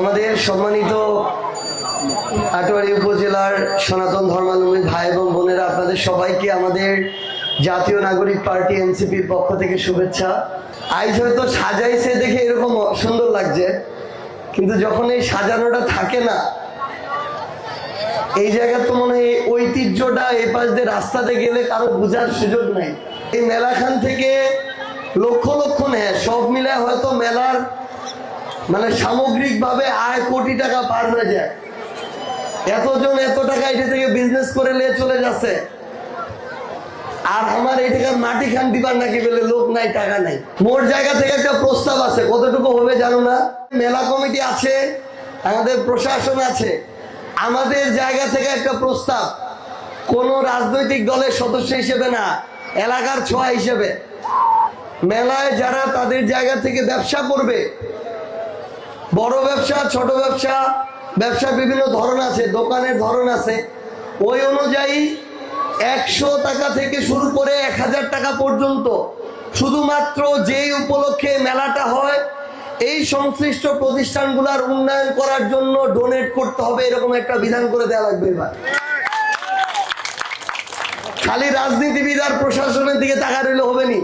আমাদের সম্মানিত আটোয়ারি উপজেলার সনাতন ধর্মাবলম্বী ভাই এবং বোনেরা, আপনাদের সবাইকে আমাদের জাতীয় নাগরিক পার্টি এনসিপির পক্ষ থেকে শুভেচ্ছা। আজ হয়তো সাজাইছে দেখে এরকম সুন্দর লাগছে, কিন্তু যখন এই সাজানোটা থাকে না, এই জায়গা তো মনে হয় ঐতিহ্যটা এই পাশ দিয়ে রাস্তাতে গেলে কারও বোঝার সুযোগ নাই। এই মেলাখান থেকে লক্ষ লক্ষ নেয় সব মিলে হয়তো মেলার মানে সামগ্রিক ভাবে আয় কোটি টাকা পার হয়ে যায়। এতজন এত টাকা এটা থেকে বিজনেস করে নিয়ে চলে যাচ্ছে। আর আমার এই টাকার মাটি খান দিবার নাকি বলে লোক নাই, টাকা নাই। মোট জায়গা থেকে একটা প্রস্তাব আছে, কতটুকু হবে জানো না? মেলা কমিটি আছে, আমাদের প্রশাসন আছে। আমাদের জায়গা থেকে একটা প্রস্তাব, কোন রাজনৈতিক দলের সদস্য হিসেবে না, এলাকার ছোঁয়া হিসেবে। মেলায় যারা তাদের জায়গা থেকে ব্যবসা করবে বড় ব্যবসা, ছোট ব্যবসা ব্যবসা বিভিন্ন ধরন আছে, দোকানের ধরন আছে। ওই অনুযায়ী একশো টাকা থেকে শুরু করে এক হাজার টাকা পর্যন্ত। শুধুমাত্র যেই উপলক্ষে মেলাটা হয়, এই সংশ্লিষ্ট প্রতিষ্ঠানগুলোর উন্নয়ন করার জন্য ডোনেট করতে হবে, এরকম একটা বিধান করে দেওয়া লাগবে এবার। খালি রাজনীতিবিদ আর প্রশাসনের দিকে তাকা রইলে হবে নি।